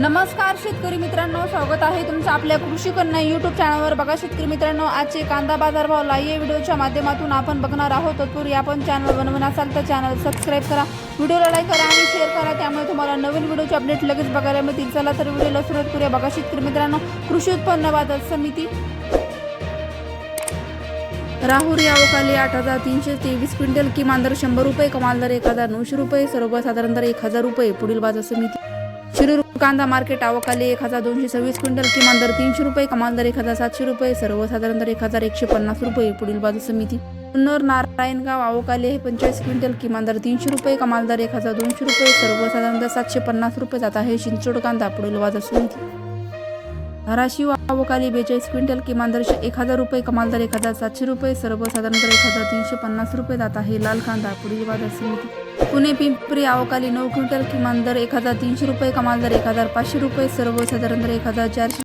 नमस्कार शेतकरी मित्रांनो स्वागत आहे तुमचं आपल्या कृषी कन्या युट्यूब चॅनलवर बघा शेतकरी मित्रांनो आजचे कांदा बाजारभाव लाईव्ह व्हिडिओच्या माध्यमातून आपण बघणार आहोत. तत्पूर्वी आपण चॅनल बनवून असाल तर चॅनल सबस्क्राईब करा. व्हिडिओला लाईक करा आणि शेअर करा. त्यामुळे तुम्हाला नवीन व्हिडिओचे अपडेट लगेच बघायला मिळतील. चला तर व्हिडिओला सुरुवात करूया. बघा शेतकरी मित्रांनो कृषी उत्पन्न बाजार समिती. राहुरी अवकाली आठ हजार तीनशे तेवीस क्विंटल. किमान दर शंभर रुपये कमाल दर एक हजार नऊशे रुपये सर्वसाधारण दर एक हजार रुपये. पुढील बाजार समिती. शिरूर कांदा मार्केट आवकाली एक हजार दोनशे सव्वीस क्विंटल किमान दर तीनशे रुपये कमाल दर एक हजार सातशे रुपये सर्वसाधारण दर एक हजार एकशे पन्नास रुपये पुढील बाजू समिती. जुन्नर नारायणगाव आवकाली आहे पंचेचाळीस क्विंटल किमान दर तीनशे रुपये कमाल दर एक हजार दोनशे रुपये सर्वसाधारण दर सातशे पन्नास रुपये जात आहे चिंचोड कांदा पुढील बाजू समिती. धाराशिव आवकाली बेचाळीस क्विंटल किमान दर एक हजार रुपये कमाल दर एक हजार सातशे रुपये सर्वसाधारण दर एक हजार तीनशे पन्नास रुपये जात आहे लाल कांदा पुढील बाजार समिती. पुणे पिंपरी अवकाली नऊ क्विंटल किमान दर एक हजार तीनशे रुपये कमाल दर एक हजार पाचशे रुपये सर्वसाधारण दर एक हजार चारशे